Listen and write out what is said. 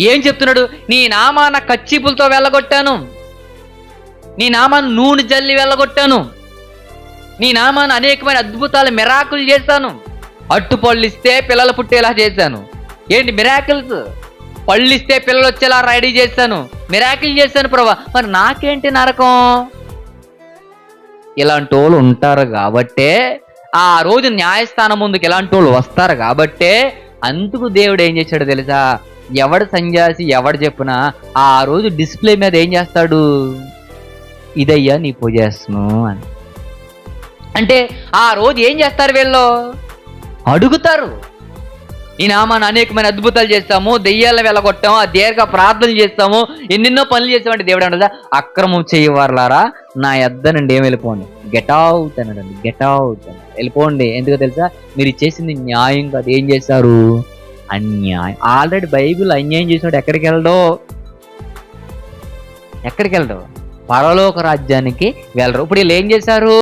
ఏం చెప్తున్నాడు? నీ నామాన కచ్చిపులతో వెళ్ళగొట్టాను. నీ నామాన్ని నూనె జల్లి వెళ్ళగొట్టాను. నీ నామాన్ని అనేకమైన అద్భుతాలు మిరాకులు చేశాను. అట్టు పళ్ళిస్తే పిల్లలు పుట్టేలా చేశాను. ఏంటి మిరాకిల్స్? పళ్ళిస్తే పిల్లలు వచ్చేలా రెడీ చేశాను. మిరాకిల్ చేశాను ప్రభా. మరి నాకేంటి నరకం? ఇలాంటి వాళ్ళు ఉంటారు కాబట్టే ఆ రోజు న్యాయస్థానం ముందుకు ఇలాంటి వాళ్ళు వస్తారు కాబట్టే అందుకు దేవుడు ఏం చేశాడు తెలుసా? ఎవడు సన్యాసి ఎవడు చెప్పినా ఆ రోజు డిస్ప్లే మీద ఏం చేస్తాడు? ఇదయ్యా నీ పూజేస్తును అని. అంటే ఆ రోజు ఏం చేస్తారు వీళ్ళు? అడుగుతారు. ఈ నామాన్ని అనేకమైన అద్భుతాలు చేస్తాము దెయ్యాలను వెళ్ళగొట్టాము ఆ దీర్ఘ ప్రార్థన చేస్తాము ఎన్నెన్నో పనులు చేస్తామంటే దేవుడు అంటుందా అక్రమం చేయవారులారా నా ఎద్ద నుండి ఏం వెళ్ళిపోండి గెట్ అవుట్ అన్నాడండి. గెట్ అవుట్ వెళ్ళిపోండి. ఎందుకో తెలుసా? మీరు చేసింది న్యాయం కాదు ఏం చేశారు అన్యాయం. ఆల్రెడీ బైబిల్ అన్యాయం చేసినట్టు ఎక్కడికి వెళ్ళడో ఎక్కడికి వెళ్ళడు పరలోక రాజ్యానికి వెళ్ళరు ఇప్పుడు వీళ్ళు ఏం చేశారు?